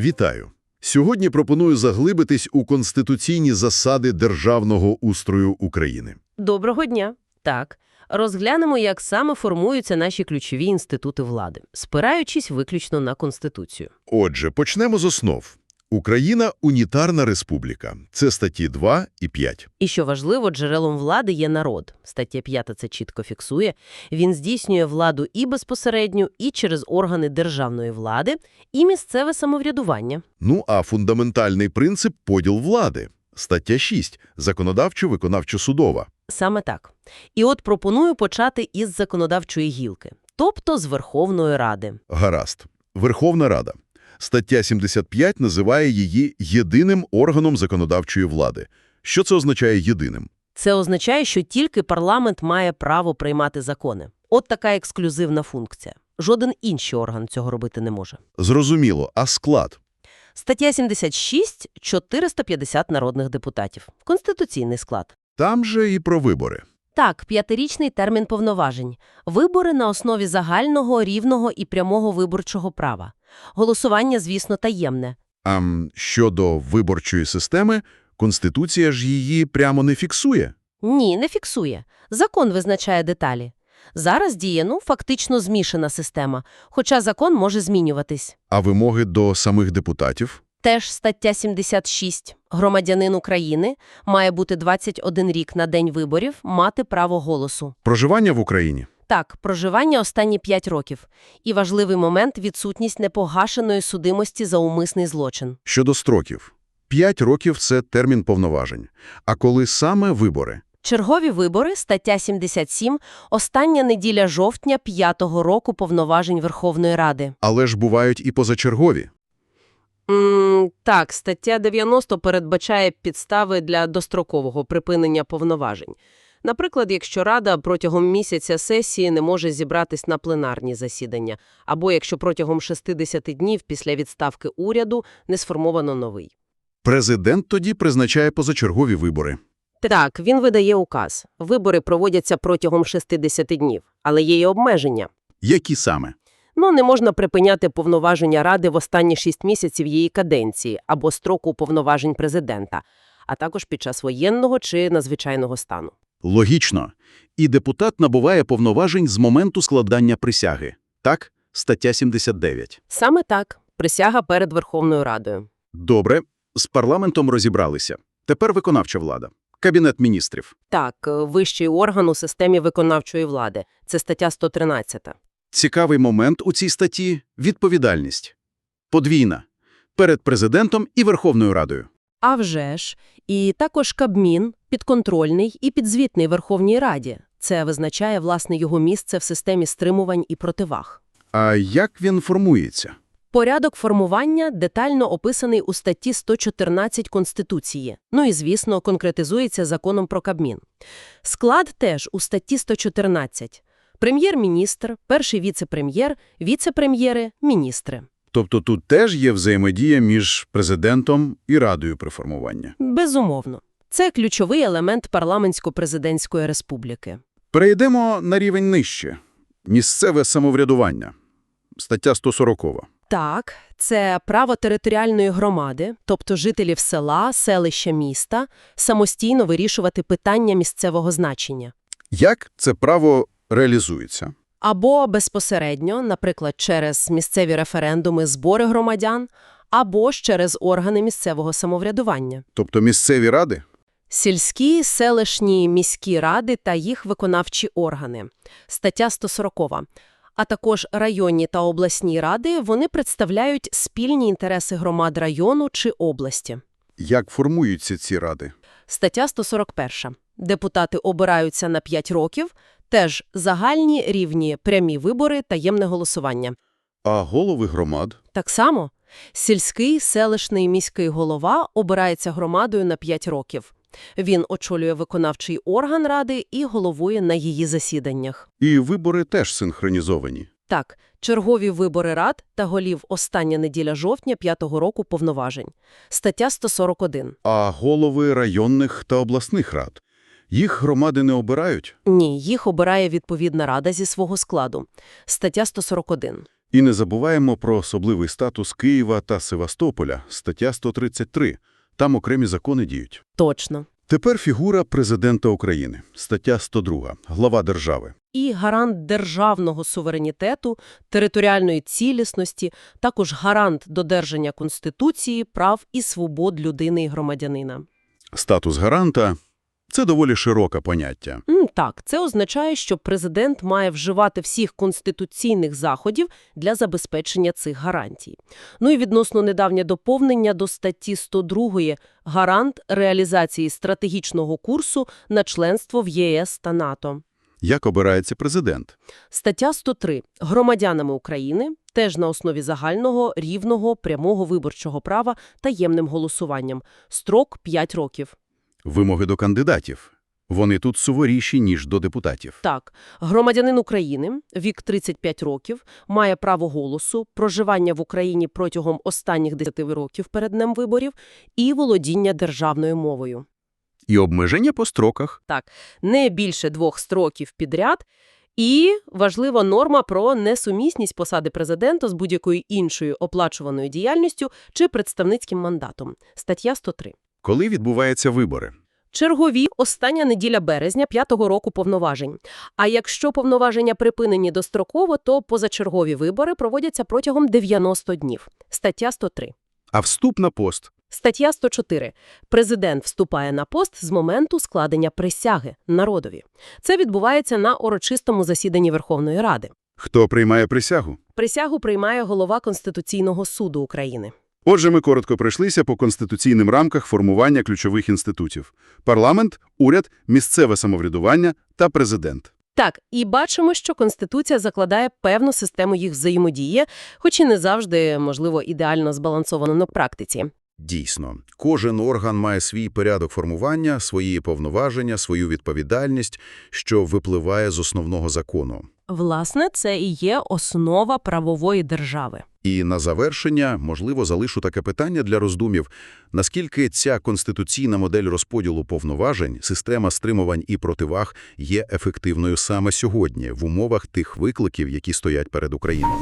Вітаю! Сьогодні пропоную заглибитись у конституційні засади державного устрою України. Доброго дня. Так, розглянемо, як саме формуються наші ключові інститути влади, спираючись виключно на Конституцію. Отже, почнемо з основ. Україна – унітарна республіка. Це статті 2 і 5. І що важливо, джерелом влади є народ. Стаття 5 це чітко фіксує. Він здійснює владу і безпосередньо, і через органи державної влади, і місцеве самоврядування. Ну, а фундаментальний принцип – поділ влади. Стаття 6 – законодавчо-виконавчо-судова. Саме так. І от пропоную почати із законодавчої гілки, тобто з Верховної Ради. Гаразд. Верховна Рада. Стаття 75 називає її єдиним органом законодавчої влади. Що це означає єдиним? Це означає, що тільки парламент має право приймати закони. От така ексклюзивна функція. Жоден інший орган цього робити не може. Зрозуміло. А склад? Стаття 76 – 450 народних депутатів. Конституційний склад. Там же і про вибори. Так, п'ятирічний термін повноважень. Вибори на основі загального, рівного і прямого виборчого права. Голосування, звісно, таємне. А щодо виборчої системи, Конституція ж її прямо не фіксує. Ні, не фіксує. Закон визначає деталі. Зараз діє, ну, фактично змішана система, хоча закон може змінюватись. А вимоги до самих депутатів? Теж стаття 76. Громадянин України має бути 21 рік на день виборів, мати право голосу. Проживання в Україні? Так, проживання останні 5 років. І важливий момент – відсутність непогашеної судимості за умисний злочин. Щодо строків. П'ять років – це термін повноважень. А коли саме вибори? Чергові вибори, стаття 77, остання неділя жовтня п'ятого року повноважень Верховної Ради. Але ж бувають і позачергові. М, так, стаття 90 передбачає підстави для дострокового припинення повноважень. Наприклад, якщо Рада протягом місяця сесії не може зібратись на пленарні засідання, або якщо протягом 60 днів після відставки уряду не сформовано новий. Президент тоді призначає позачергові вибори. Так, він видає указ. Вибори проводяться протягом 60 днів, але є й обмеження. Які саме? Ну, не можна припиняти повноваження Ради в останні 6 місяців її каденції або строку повноважень президента, а також під час воєнного чи надзвичайного стану. Логічно. І депутат набуває повноважень з моменту складання присяги. Так? Стаття 79. Саме так. Присяга перед Верховною Радою. Добре. З парламентом розібралися. Тепер виконавча влада. Кабінет міністрів. Так, е, вищий орган у системі виконавчої влади. Це стаття 113. Цікавий момент у цій статті – відповідальність. Подвійна. Перед президентом і Верховною Радою. А вже ж. І також Кабмін, підконтрольний і підзвітний Верховній Раді. Це визначає, власне, його місце в системі стримувань і противаг. А як він формується? Порядок формування детально описаний у статті 114 Конституції. Ну і, звісно, конкретизується законом про Кабмін. Склад теж у статті 114. Прем'єр-міністр, перший віце-прем'єр, віце-прем'єри, міністри. Тобто тут теж є взаємодія між президентом і Радою при формуванні. Безумовно. Це ключовий елемент парламентсько-президентської республіки. Перейдемо на рівень нижче. Місцеве самоврядування. Стаття 140. Так, це право територіальної громади, тобто жителів села, селища, міста, самостійно вирішувати питання місцевого значення. Як це право реалізується? Або безпосередньо, наприклад, через місцеві референдуми, збори громадян, або ж через органи місцевого самоврядування. Тобто місцеві ради? Сільські, селищні, міські ради та їх виконавчі органи. Стаття 140. А також районні та обласні ради, вони представляють спільні інтереси громад району чи області. Як формуються ці ради? Стаття 141. Депутати обираються на 5 років, теж загальні рівні прямі вибори, таємне голосування. А голови громад? Так само сільський, селищний, міський голова обирається громадою на 5 років. Він очолює виконавчий орган ради і головує на її засіданнях. І вибори теж синхронізовані. Так, чергові вибори рад та голів остання неділя жовтня п'ятого року повноважень. Стаття 141. А голови районних та обласних рад? Їх громади не обирають? Ні, їх обирає відповідна рада зі свого складу. Стаття 141. І не забуваємо про особливий статус Києва та Севастополя, стаття 133. Там окремі закони діють. Точно. Тепер фігура президента України, стаття 102, глава держави. І гарант державного суверенітету, територіальної цілісності, також гарант додержання Конституції, прав і свобод людини і громадянина. Статус гаранта – це доволі широке поняття. Так, це означає, що президент має вживати всіх конституційних заходів для забезпечення цих гарантій. Ну і відносно недавнє доповнення до статті 102 гарант реалізації стратегічного курсу на членство в ЄС та НАТО. Як обирається президент? Стаття 103. Громадянами України теж на основі загального, рівного, прямого виборчого права таємним голосуванням. Строк 5 років. Вимоги до кандидатів. Вони тут суворіші, ніж до депутатів. Так, громадянин України, вік 35 років, має право голосу, проживання в Україні протягом останніх 10 років перед днем виборів і володіння державною мовою. І обмеження по строках. Так, Не більше двох строків підряд. І важлива норма про несумісність посади президента з будь-якою іншою оплачуваною діяльністю чи представницьким мандатом. Стаття 103. Коли відбуваються вибори? Чергові – остання неділя березня п'ятого року повноважень. А якщо повноваження припинені достроково, то позачергові вибори проводяться протягом 90 днів. Стаття 103. А вступ на пост? Стаття 104. Президент вступає на пост з моменту складення присяги народові. Це відбувається на урочистому засіданні Верховної Ради. Хто приймає присягу? Присягу приймає голова Конституційного суду України. Отже, ми коротко пройшлися по конституційним рамках формування ключових інститутів. Парламент, уряд, місцеве самоврядування та президент. Так, і бачимо, що Конституція закладає певну систему їх взаємодії, хоч і не завжди, можливо, ідеально збалансовано на практиці. Дійсно, кожен орган має свій порядок формування, свої повноваження, свою відповідальність, що випливає з основного закону. Власне, це і є основа правової держави. І на завершення, можливо, залишу таке питання для роздумів. Наскільки ця конституційна модель розподілу повноважень, система стримувань і противаг є ефективною саме сьогодні в умовах тих викликів, які стоять перед Україною?